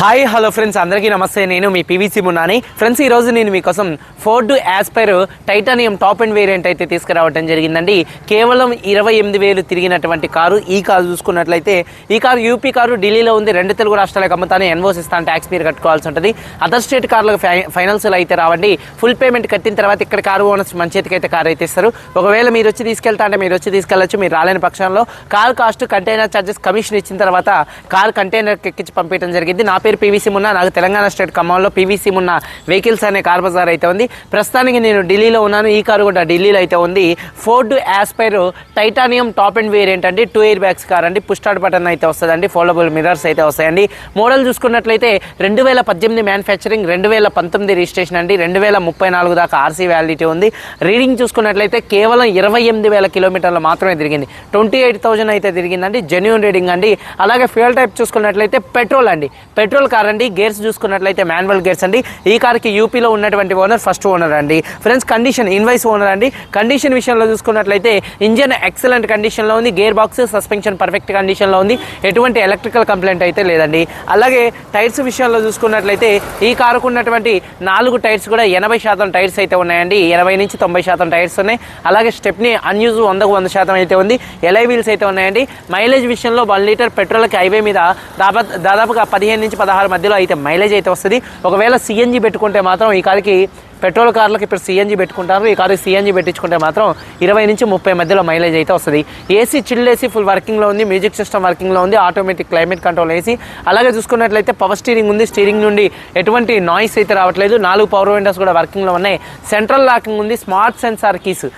Hi hello friends అందరికీ నమస్తే. నేను మీ పీవీసీ మున్నాని ఫ్రెండ్స్ ఈ రోజు నేను మీకోసం Ford Aspire Titanium top and variant అయితే తీసుకురావడం జరిగిందండి. కేవలం ఇరవై ఎనిమిది వేలు తిరిగినటువంటి కారు. ఈ కారు చూసుకున్నట్లయితే ఈ కారు యూపీ కారు ఢిల్లీలో ఉంది. రెండు తెలుగు రాష్ట్రాలకు అమ్ముతానే ఎన్వోస్ ఇస్తాను ట్యాక్స్ మీరు కట్టుకోవాల్సి ఉంటుంది. అదర్ స్టేట్ కార్లకు ఫై ఫైనాన్స్లో అయితే రావండి. ఫుల్ పేమెంట్ కట్టిన తర్వాత ఇక్కడ కారు ఓనర్స్ మన చేతికి అయితే కారు అయితే ఇస్తారు. ఒకవేళ మీరు వచ్చి తీసుకెళ్తా అంటే మీరు వచ్చి తీసుకెళ్ళచ్చు. మీరు రాలేని పక్షంలో car cost container charges commission ఇచ్చిన తర్వాత కారు కంటైనర్ ఎక్కించి పంపించడం జరిగింది. నా పేరు పీవీసీ మున్నా నాకు తెలంగాణ స్టేట్ ఖమ్మంలో పీవీసీ మున్న వెహికల్స్ అనే కార్ బజార్ అయితే ఉంది. ప్రస్తుతానికి నేను ఢిల్లీలో ఉన్నాను. ఈ కారు కూడా ఢిల్లీలో అయితే ఉంది. Ford Aspire Titanium top and variant అండి. టూ ఇయర్ బ్యాగ్స్ కార్ అండి. పుష్టాడ్ బటన్ అయితే వస్తుందండి. ఫోల్డబుల్ మిరర్స్ అయితే వస్తాయండి. మోడల్ చూసుకున్నట్లయితే రెండు వేల పద్దెనిమిది మ్యానుఫ్యాక్చరింగ్ రెండు వేల పంతొమ్మిది రిజిస్ట్రేషన్ అండి. రెండు వేల ముప్పై నాలుగు దాకా ఆర్సీ వ్యాలిడిటీ ఉంది. రీడింగ్ చూసుకున్నట్లయితే కేవలం ఇరవై ఎనిమిది వేల కిలోమీటర్లు మాత్రమే తిరిగింది. ట్వంటీ ఎయిట్ థౌజండ్ అయితే తిరిగిందండి. జెన్యున్ రీడింగ్ అండి. అలాగే ఫ్యూయల్ టైప్ చూసుకున్నట్లయితే పెట్రోల్ అండి. పెట్రోల్ కార్ అండి. గేర్స్ చూసుకున్నట్లయితే మాన్యువల్ గేర్స్ అండి. ఈ కార్కి యూపీలో ఉన్నటువంటి ఓనర్ ఫస్ట్ ఓనర్ అండి. ఫ్రెండ్స్ కండిషన్ ఇన్వైస్ ఓనర్ అండి. కండిషన్ విషయంలో చూసుకున్నట్లయితే ఇంజన్ ఎక్సలెంట్ కండిషన్లో ఉంది. గేర్ బాక్స్ సస్పెన్షన్ పర్ఫెక్ట్ కండిషన్లో ఉంది. ఎటువంటి ఎలక్ట్రికల్ కంప్లైంట్ అయితే లేదండి. అలాగే టైర్స్ విషయంలో చూసుకున్నట్లయితే ఈ కారుకు ఉన్నటువంటి నాలుగు టైర్స్ కూడా ఎనభై శాతం టైర్స్ అయితే ఉన్నాయండి. ఎనభై నుంచి తొంభై శాతం టైర్స్ ఉన్నాయి. అలాగే స్టెప్ని అన్యూజ్ వందకు వంద శాతం అయితే ఉంది. ఎలై వీల్స్ అయితే ఉన్నాయండి. మైలేజ్ విషయంలో వన్ లీటర్ పెట్రోల్కి హైవే మీద దాదాపు దాదాపుగా పదిహేను నుంచి పదహారు మధ్యలో అయితే మైలేజ్ అయితే వస్తుంది. ఒకవేళ సిఎన్జి పెట్టుకుంటే మాత్రం ఈ కార్కి పెట్రోల్ కార్లకు ఇప్పుడు సిఎన్జి పెట్టుకుంటారు. ఈ కారు సిఎన్జి పెట్టించుకుంటే మాత్రం ఇరవై నుంచి ముప్పై మధ్యలో మైలేజ్ అయితే వస్తుంది. ఏసీ చిల్డ్ ఏసీ ఫుల్ వర్కింగ్లో ఉంది. మ్యూజిక్ సిస్టమ్ వర్కింగ్లో ఉంది. ఆటోమేటిక్ క్లైమేట్ కంట్రోల్ ఏసీ అలాగే చూసుకున్నట్లయితే పవర్ స్టీరింగ్ ఉంది. స్టీరింగ్ నుండి ఎటువంటి నాయిస్ అయితే రావట్లేదు. నాలుగు పవర్ విండోస్ కూడా వర్కింగ్లో ఉన్నాయి. సెంట్రల్ లాకింగ్ ఉంది. Smart sensor keys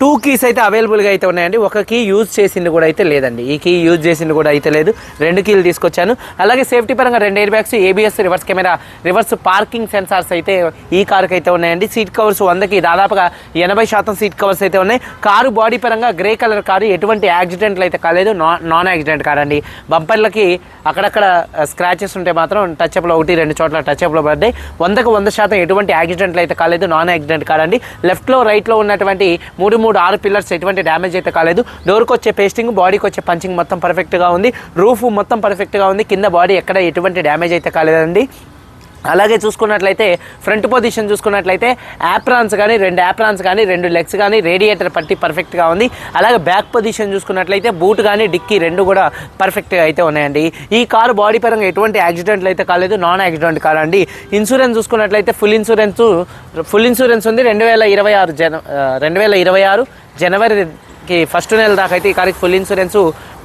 two keys అయితే అవైలబుల్గా అయితే ఉన్నాయండి. ఒక కీ యూజ్ చేసింది కూడా అయితే లేదండి. ఈ కీ యూజ్ చేసింది కూడా అయితే లేదు. రెండు కీలు తీసుకొచ్చాను. అలాగే సేఫ్టీ పరంగా రెండు air bags ABS reverse camera reverse parking sensors అయితే ఈ కారుకి అయితే ఉన్నాయండి. సీట్ కవర్స్ వందకి దాదాపుగా ఎనభై శాతం సీట్ కవర్స్ అయితే ఉన్నాయి. కారు బాడీ పరంగా గ్రే కలర్ కారు ఎటువంటి యాక్సిడెంట్లు అయితే కాలేదు. నా- నాన్ యాక్సిడెంట్ కారండి అండి. బంపర్లకి అక్కడక్కడ uh, స్క్రాచెస్ ఉంటే మాత్రం టచ్అప్లో ఒకటి రెండు చోట్ల టచ్అప్లో పడ్డాయి. వందకు వంద శాతం ఎటువంటి యాక్సిడెంట్లు అయితే కాలేదు. నాన్ యాక్సిడెంట్ కార్ అండి లెఫ్ట్లో రైట్లో ఉన్నటువంటి మూడు మూడు ఆరు పిల్లర్స్ ఎటువంటి డ్యామేజ్ అయితే కాలేదు. డోర్కి వచ్చే పేస్టింగ్ బాడీకి వచ్చే పంచింగ్ మొత్తం పర్ఫెక్ట్గా ఉంది. రూఫ్ మొత్తం పర్ఫెక్ట్గా ఉంది. కింద బాడీ ఎక్కడ ఎటువంటి డ్యామేజ్ అయితే కాలేదండి. అలాగే చూసుకున్నట్లయితే ఫ్రంట్ పొజిషన్ చూసుకున్నట్లయితే యాప్రాన్స్ కానీ రెండు యాప్రాన్స్ కానీ రెండు లెగ్స్ కానీ రేడియేటర్ పట్టి పర్ఫెక్ట్గా ఉంది. అలాగే బ్యాక్ పొజిషన్ చూసుకున్నట్లయితే బూట్ కానీ డిక్కీ రెండు కూడా పర్ఫెక్ట్గా అయితే ఉన్నాయండి. ఈ కారు బాడీ పరంగా ఎటువంటి యాక్సిడెంట్లు అయితే కాలేదు. నాన్ యాక్సిడెంట్ కార్ అండి. ఇన్సూరెన్స్ చూసుకున్నట్లయితే ఫుల్ ఇన్సూరెన్స్ ఫుల్ ఇన్సూరెన్స్ ఉంది. రెండు వేల ఇరవై ఆరు జన రెండు వేల ఇరవై ఆరు జనవరి మనకి ఫస్ట్ నెల దాకా అయితే ఈ కారుకి ఫుల్ ఇన్సూరెన్స్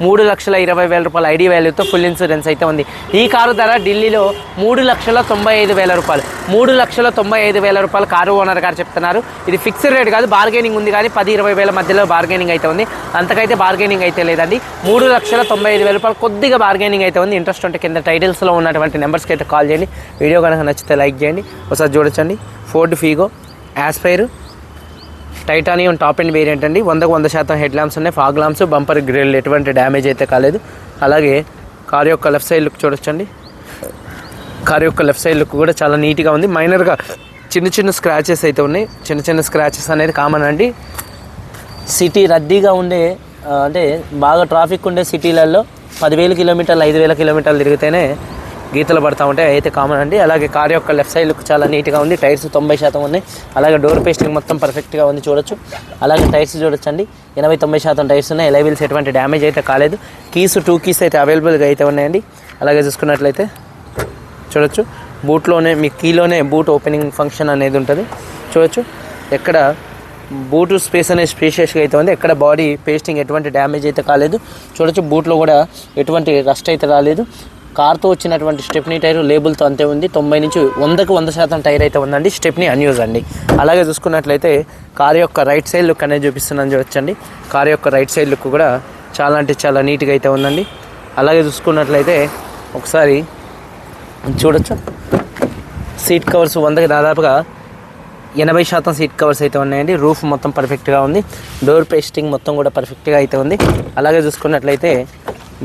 మూడు లక్షల ఇరవై వేల రూపాయల ఐడి వాల్యూతో ఫుల్ ఇన్సూరెన్స్ అయితే ఉంది. ఈ కారు ధర ఢిల్లీలో మూడు లక్షల తొంభై ఐదు వేల రూపాయలు. మూడు లక్షల తొంభై ఐదు వేల రూపాయలు కారు ఓనర్ గారు చెప్తున్నారు. ఇది ఫిక్స్డ్ రేట్ కాదు బార్గెనింగ్ ఉంది కానీ పది ఇరవై వేల మధ్యలో బార్గెనింగ్ అయితే ఉంది. అంతకైతే బార్గెనింగ్ అయితే లేదండి. మూడు లక్షల తొంభై ఐదు వేల రూపాయలు కొద్దిగా బార్గెనింగ్ అయితే ఉంది. ఇంట్రెస్ట్ ఉంటే కింద టైటిల్స్లో ఉన్నటువంటి నెంబర్స్కి అయితే కాల్ చేయండి. వీడియో కనుక నచ్చితే లైక్ చేయండి. ఒకసారి చూడొచ్చండి. Ford Figo Aspire Titanium top and variant అండి. వందకు వంద శాతం హెడ్ ల్యాంప్స్ ఉన్నాయి. ఫాగ్ ల్యాంప్స్ బంపర్ గ్రిల్ ఎటువంటి డ్యామేజ్ అయితే కాలేదు. అలాగే కార్ యొక్క లెఫ్ట్ సైడ్ లుక్ చూడొచ్చండి. కార్ యొక్క లెఫ్ట్ సైడ్ లుక్ కూడా చాలా నీట్గా ఉంది. మైనర్గా చిన్న చిన్న స్క్రాచెస్ అయితే ఉన్నాయి. చిన్న చిన్న స్క్రాచెస్ అనేది కామన్ అండి. సిటీ రద్దీగా ఉండే అంటే బాగా ట్రాఫిక్ ఉండే సిటీలలో పదివేల కిలోమీటర్లు ఐదు వేల కిలోమీటర్లు తిరిగితేనే గీతలు పడతా ఉంటాయి అయితే కామన్ అండి. అలాగే కార్ యొక్క లెఫ్ట్ సైడ్ లుక్ చాలా నీట్గా ఉంది. టైర్స్ తొంభై శాతం ఉన్నాయి. అలాగే డోర్ పేస్టింగ్ మొత్తం పర్ఫెక్ట్గా ఉంది చూడొచ్చు. అలాగే టైర్స్ చూడొచ్చండి. ఎనభై తొంభై శాతం టైర్స్ ఉన్నాయి. ఎలైవిల్స్ ఎటువంటి డ్యామేజ్ అయితే కాలేదు. కీస్ టూ కీస్ అయితే అవైలబుల్గా అయితే ఉన్నాయండి. అలాగే చూసుకున్నట్లయితే చూడొచ్చు. బూట్లోనే మీ కీలోనే బూట్ ఓపెనింగ్ ఫంక్షన్ అనేది ఉంటుంది. చూడొచ్చు. ఎక్కడ బూటు స్పేస్ అనేది స్పేషియస్గా అయితే ఉంది. ఎక్కడ బాడీ పేస్టింగ్ ఎటువంటి డ్యామేజ్ అయితే కాలేదు. చూడొచ్చు. బూట్లో కూడా ఎటువంటి రస్ట్ అయితే రాలేదు. కార్తో వచ్చినటువంటి స్టెప్నీ టైర్ లేబుల్తో అంతే ఉంది. తొంభై నుంచి వందకు వంద శాతం టైర్ అయితే ఉందండి. స్టెప్నీ అన్యూజ్ అండి. అలాగే చూసుకున్నట్లయితే కార్ యొక్క రైట్ సైడ్ లుక్ అనేది చూపిస్తున్నాను చూడొచ్చండి. కార్ యొక్క రైట్ సైడ్ లుక్ కూడా చాలా అంటే చాలా నీట్గా అయితే ఉందండి. అలాగే చూసుకున్నట్లయితే ఒకసారి చూడొచ్చు. సీట్ కవర్స్ వందకి దాదాపుగా ఎనభై శాతం సీట్ కవర్స్ అయితే ఉన్నాయండి. రూఫ్ మొత్తం పర్ఫెక్ట్గా ఉంది. డోర్ పేస్టింగ్ మొత్తం కూడా పర్ఫెక్ట్గా అయితే ఉంది. అలాగే చూసుకున్నట్లయితే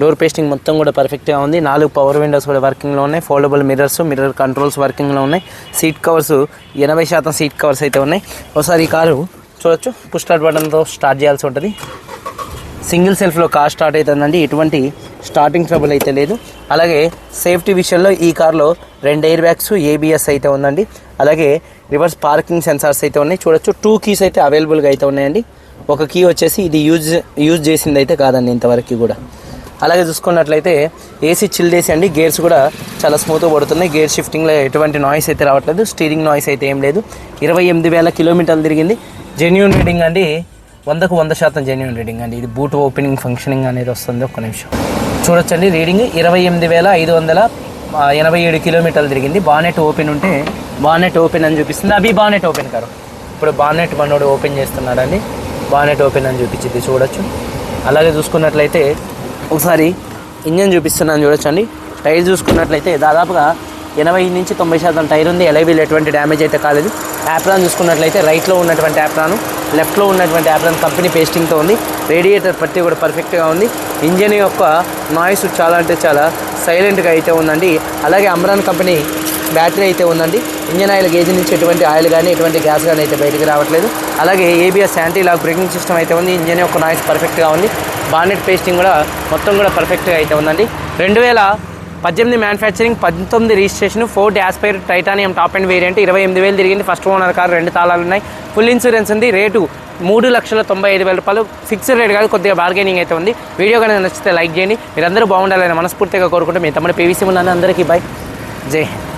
డోర్ పేస్టింగ్ మొత్తం కూడా పర్ఫెక్ట్గా ఉంది. నాలుగు పవర్ విండోస్ కూడా వర్కింగ్లో ఉన్నాయి. ఫోల్డబుల్ మిర్రర్స్ మిర్రర్ కంట్రోల్స్ వర్కింగ్లో ఉన్నాయి. సీట్ కవర్స్ ఎనభై శాతం సీట్ కవర్స్ అయితే ఉన్నాయి. ఒకసారి ఈ కారు చూడొచ్చు. పుష్ స్టార్ట్ బటన్తో స్టార్ట్ చేయాల్సి ఉంటుంది. సింగిల్ సెల్ఫ్లో కార్ స్టార్ట్ అవుతుందండి. ఎటువంటి స్టార్టింగ్ ట్రబుల్ అయితే లేదు. అలాగే సేఫ్టీ విషయంలో ఈ కార్లో రెండు ఎయిర్ బ్యాగ్స్ ఏబిఎస్ అయితే ఉందండి. అలాగే రివర్స్ పార్కింగ్ సెన్సార్స్ అయితే ఉన్నాయి. చూడొచ్చు. టూ కీస్ అయితే అవైలబుల్గా అయితే ఉన్నాయండి. ఒక కీ వచ్చేసి ఇది యూజ్ యూజ్ చేసింది అయితే కాదండి ఇంతవరకు కూడా. అలాగే చూసుకున్నట్లయితే ఏసీ చిల్డ్ ఏసీ అండి. గేర్స్ కూడా చాలా స్మూత్గా పడుతున్నాయి. గేర్ షిఫ్టింగ్లో ఎటువంటి నాయిస్ అయితే రావట్లేదు. స్టీరింగ్ నాయిస్ అయితే ఏం లేదు. ఇరవై ఎనిమిది వేల కిలోమీటర్లు తిరిగింది. జెన్యున్ రీడింగ్ అండి. వందకు వంద శాతం జెన్యున్ రీడింగ్ అండి. ఇది బూట్ ఓపెనింగ్ ఫంక్షనింగ్ అనేది వస్తుంది. ఒక్క నిమిషం. చూడొచ్చండి. రీడింగ్ ఇరవై ఎనిమిది వేల ఐదు వందల ఎనభై ఏడు కిలోమీటర్లు తిరిగింది. బానెట్ ఓపెన్ ఉంటే బానెట్ ఓపెన్ అని చూపిస్తుంది. అవి బానెట్ ఓపెన్ కారు ఇప్పుడు బానెట్ మనోడు ఓపెన్ చేస్తున్నాడండి. బానెట్ ఓపెన్ అని చూపించింది. చూడొచ్చు. అలాగే చూసుకున్నట్లయితే ఒకసారి ఇంజన్ చూపిస్తున్నాను చూడొచ్చండి. టైర్ చూసుకున్నట్లయితే దాదాపుగా ఎనభై నుంచి తొంభై శాతం టైర్ ఉంది. ఎలైవీలు ఎటువంటి డ్యామేజ్ అయితే కాలేదు. యాప్రాన్ చూసుకున్నట్లయితే రైట్లో ఉన్నటువంటి యాప్రాన్ లెఫ్ట్లో ఉన్నటువంటి యాప్రాన్ కంపెనీ పేస్టింగ్తో ఉంది. రేడియేటర్ ప్రతి కూడా పర్ఫెక్ట్గా ఉంది. ఇంజన్ యొక్క నాయిస్ చాలా అంటే చాలా సైలెంట్గా అయితే ఉందండి. అలాగే అమ్రాన్ కంపెనీ బ్యాటరీ అయితే ఉందండి. ఇంజన్ ఆయిల్ గేజ్ నుంచి ఎటువంటి ఆయిల్ కానీ ఎటువంటి గ్యాస్ కానీ అయితే బయటికి రావట్లేదు. అలాగే ABS anti lock braking system అయితే ఉంది. ఇంజన్ యొక్క నాయిస్ పర్ఫెక్ట్గా ఉంది. బానెట్ పేస్టింగ్ కూడా మొత్తం కూడా పర్ఫెక్ట్గా అయితే ఉందండి. రెండు వేల పద్దెనిమిది మ్యానుఫ్యాక్చరింగ్ పంతొమ్మిది registration Ford Aspire Titanium top and variant ఇరవై ఎనిమిది వేలు తిరిగింది. ఫస్ట్ ఓనర్ కార్ రెండు తాళాలు ఉన్నాయి. ఫుల్ ఇన్సూరెన్స్ ఉంది. రేటు మూడు లక్షల తొంభై ఐదు వేల రూపాయలు. ఫిక్స్డ్ రేట్ కాదు కొద్దిగా బార్గెనింగ్ అయితే ఉంది. వీడియో కనుక నచ్చితే లైక్ చేయండి. మీరందరూ బాగుండాలని మనస్ఫూర్తిగా కోరుకుంటే మీ తమ్ముడు పీవీసీ ఉన్నాను అందరికీ బాయ్ జై హింద్.